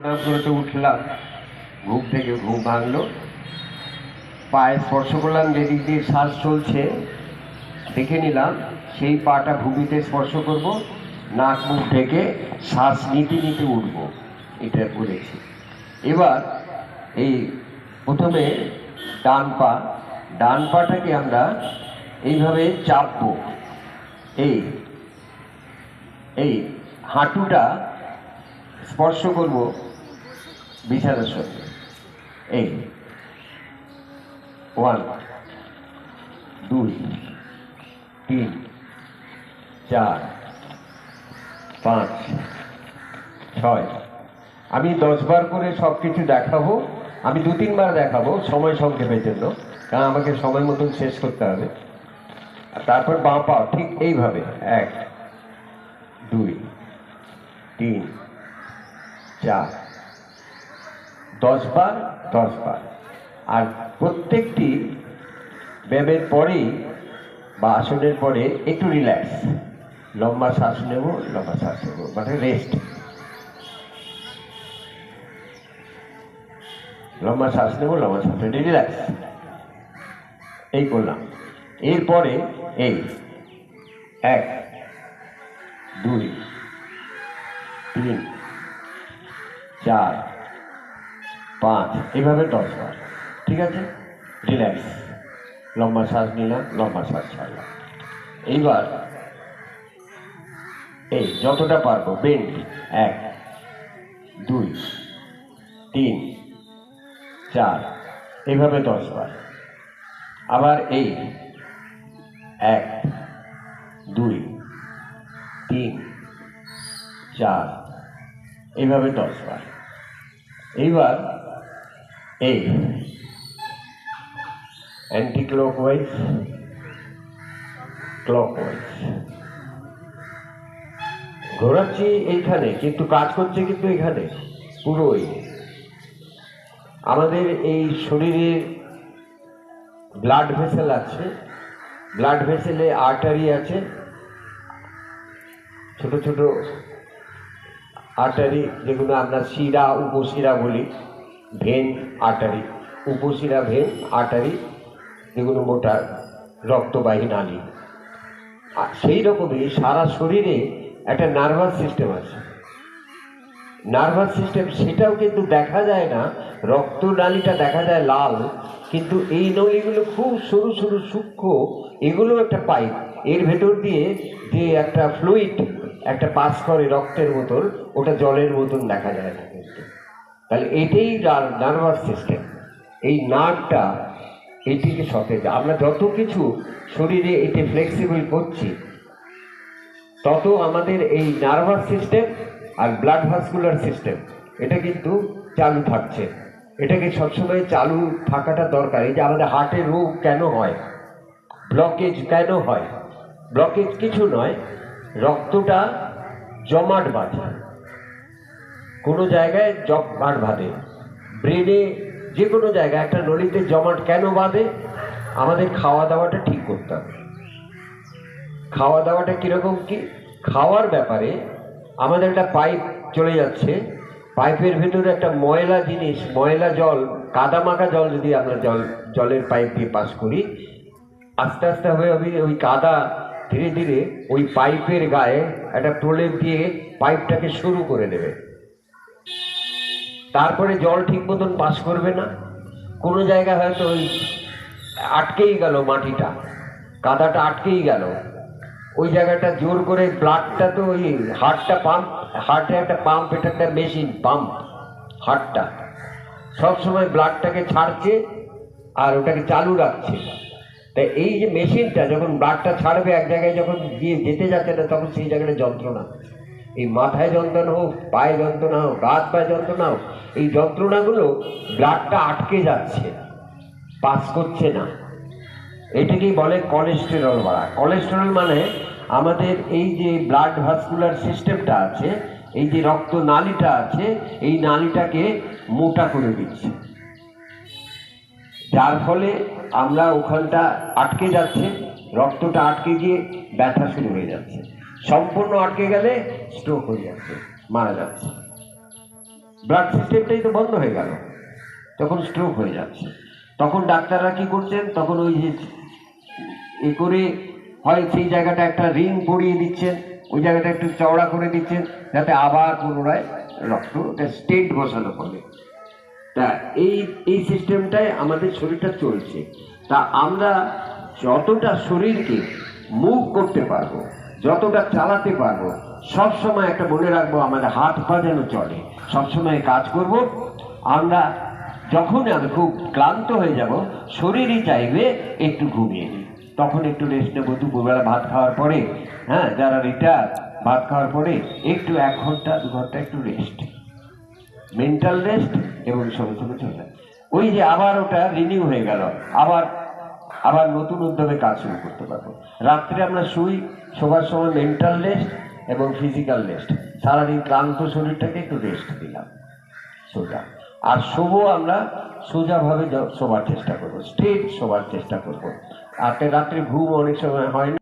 করে উঠলাম। ঘুম থেকে ঘুম ভাঙলো। পায়ে স্পর্শ করলাম, যেদিক দিয়ে শ্বাস চলছে, দেখে নিলাম সেই পাটা ভূমিতে স্পর্শ করব, নাক মুখ ঢেকে শ্বাস নিতে নিতে উঠব, এটা করেছি এবার এই প্রথমে ডান পা, ডান পাটাকে আমরা এইভাবে চাপবো। এই এই হাঁটুটা স্পর্শ করব বিছানার সঙ্গে এই ওয়ান দুই, তিন, চার, পাঁচ, ছয়। আমি দশবার করে সব কিছু দেখাবো। আমি দু, তিনবার দেখাবো। সময় সংক্ষেপের জন্য। কারণ আমাকে সময় মতন শেষ করতে হবে। তারপর বাঁ পা, ঠিক এইভাবে। এক, দুই, তিন, চার দশ বার দশ বার আর প্রত্যেকটি ব্যায়ামের পরেই বা আসনের পরে একটু রিল্যাক্স লম্বা শ্বাস নেব, লম্বা শ্বাস নেব মানে রেস্ট লম্বা শ্বাস নেব, লম্বা শ্বাস নেব রিল্যাক্স এই করলাম। এরপরে এই এক, দুই, তিন, চার পাঁচ, এভাবে দশ বার, ঠিক আছে? রিল্যাক্স লম্বা শ্বাস নিলাম, লম্বা শ্বাস ছাড়লাম। এইবার, এই যতটা পারব বেন্ড এক, দুই, তিন, চার এইভাবে দশ বার। আবার এই, এক, দুই, তিন, চার এইভাবে দশ বার। এইবার অ্যান্টি ক্লকওয়াইজ ক্লকওয়াইজ ঘোরাচ্ছি এইখানে, কিন্তু কাজ করছে কিন্তু এখানে পুরোই আমাদের এই শরীরে ব্লাড ভেসেল আছে ব্লাড ভেসেলে আর্টারি আছে। ছোট ছোট আর্টারি যেগুলো আমরা শিরা, উপশিরা বলি। ভেন আর্টারি, উপশিরা ভেন আর্টারি যেগুলো মোটা রক্তবাহী নালী। আর সেই রকমই সারা শরীরে একটা নার্ভাস সিস্টেম আছে। নার্ভাস সিস্টেম সেটাও কিন্তু দেখা যায় না, রক্ত নালীটা দেখা যায় লাল, কিন্তু এই নলিগুলো খুব সরু সরু সূক্ষ্ম, এগুলো একটা পাইপ। এর ভেতর দিয়ে যে একটা ফ্লুইড, একটা পাস করে রক্তের মতন ওটা জলের মতন দেখা যায় না। তাহলে এটাই নার্ভাস সিস্টেম এই নার্ভটা এটিকে সতেজ। আমরা যত কিছু শরীরে এটি ফ্লেক্সিবল করছি, তত আমাদের এই নার্ভাস সিস্টেম আর ব্লাড ভাস্কুলার সিস্টেম এটা কিন্তু চালু থাকছে। এটাকে সবসময় চালু থাকাটা দরকার। এই যে আমাদের হার্টের রোগ কেন হয়? ব্লকেজ কেন হয়? ব্লকেজ কিছু নয়, রক্তটা জমাট বাঁধে। কোনো জায়গায় জমাট বাঁধে ব্রেনে যে কোনো জায়গায় একটা নলিতে জমাট কেন বাঁধে আমাদের খাওয়া দাওয়াটা ঠিক করতে হবে। খাওয়া দাওয়াটা কীরকম কি? খাওয়ার ব্যাপারে আমাদের একটা পাইপ চলে যাচ্ছে। পাইপের ভেতরে একটা ময়লা জিনিস, ময়লা জল কাদা মাখা জল যদি আমরা জল, জলের পাইপ দিয়ে পাস করি, আস্তে আস্তে হবে ওই কাদা ধীরে ধীরে ওই পাইপের গায়ে একটা প্রলেপ দিয়ে পাইপটাকে শুরু করে দেবে। তারপরে জল ঠিক মতন পাস করবে না। কোনো জায়গায় হয়তো ওই আটকেই গেল মাটিটা। কাদাটা আটকেই গেল। ওই জায়গাটা জোর করে ব্লাডটা তো ওই হার্টটা পাম্প হার্টে একটা পাম্প এটা একটা মেশিন পাম্প হার্টটা সব সময় ব্লাডটাকে ছাড়ছে আর ওটাকে চালু রাখছে। তাই এই যে মেশিনটা যখন ব্লাডটা ছাড়বে, এক জায়গায় যখন গিয়ে যেতে যাচ্ছে না, তখন সেই জায়গাটা যন্ত্রণা। এই মাথায় যন্ত্রণা হোক, পায়ে যন্ত্রণা হোক হাত পায়ে যন্ত্রণা হোক, এই যন্ত্রণাগুলো ব্লাডটা আটকে যাচ্ছে, পাস করছে না। এটাকেই বলে কোলেস্টেরল বাড়া। কোলেস্টেরল মানে আমাদের এই যে ব্লাড ভাস্কুলার সিস্টেমটা আছে, এই যে রক্ত নালীটা আছে, এই নালীটাকে মোটা করে দিচ্ছে। যার ফলে আমরা ওখানটা আটকে যাচ্ছে, রক্তটা আটকে গিয়ে ব্যথা শুরু হয়ে যাচ্ছে। সম্পূর্ণ আটকে গেলে স্ট্রোক হয়ে যাচ্ছে, মারা যাচ্ছে। ব্লাড সিস্টেমটাই তো বন্ধ হয়ে গেল, তখন স্ট্রোক হয়ে যাচ্ছে। তখন ডাক্তাররা কি করছেন? তখন ওই যে এ করে হয় সেই জায়গাটা একটা রিং পরিয়ে দিচ্ছেন, ওই জায়গাটা একটু চওড়া করে দিচ্ছেন, যাতে আবার পুনরায় রক্ত ওটা স্টেট বসানো পড়ে তা এই এই সিস্টেমটাই আমাদের শরীরটা চলছে। তা আমরা যতটা শরীরকে মুভ করতে পারব যতটা চালাতে পারব সব সময় একটা মনে রাখব, আমাদের হাত পা যেন চলে। সবসময় কাজ করব। আমরা যখন আমি খুব ক্লান্ত হয়ে যাব, শরীরই চাইবে একটু ঘুমিয়ে নিই। তখন একটু রেস্ট নেব, দুপুরবেলা ভাত খাওয়ার পরে হ্যাঁ যারা রিটায়ার ভাত খাওয়ার পরে একটু এক ঘণ্টা, দু ঘণ্টা একটু রেস্ট মেন্টাল রেস্ট এবং সঙ্গে সঙ্গে চলে। ওই যে আবার ওটা রিনিউ হয়ে গেল। আবার আবার নতুন উদ্যমে কাজ শুরু করতে পারব। রাত্রে আমরা শুই, শোবার সময় মেন্টাল রেস্ট এবং ফিজিক্যাল রেস্ট সারাদিন ক্লান্ত শরীরটাকে একটু রেস্ট দিলাম। সোজা। আর শোবো আমরা সোজাভাবে শোবার চেষ্টা করব। স্ট্রেট শোবার চেষ্টা করব। আর রাত্রে ঘুম অনেক সময় হয় না।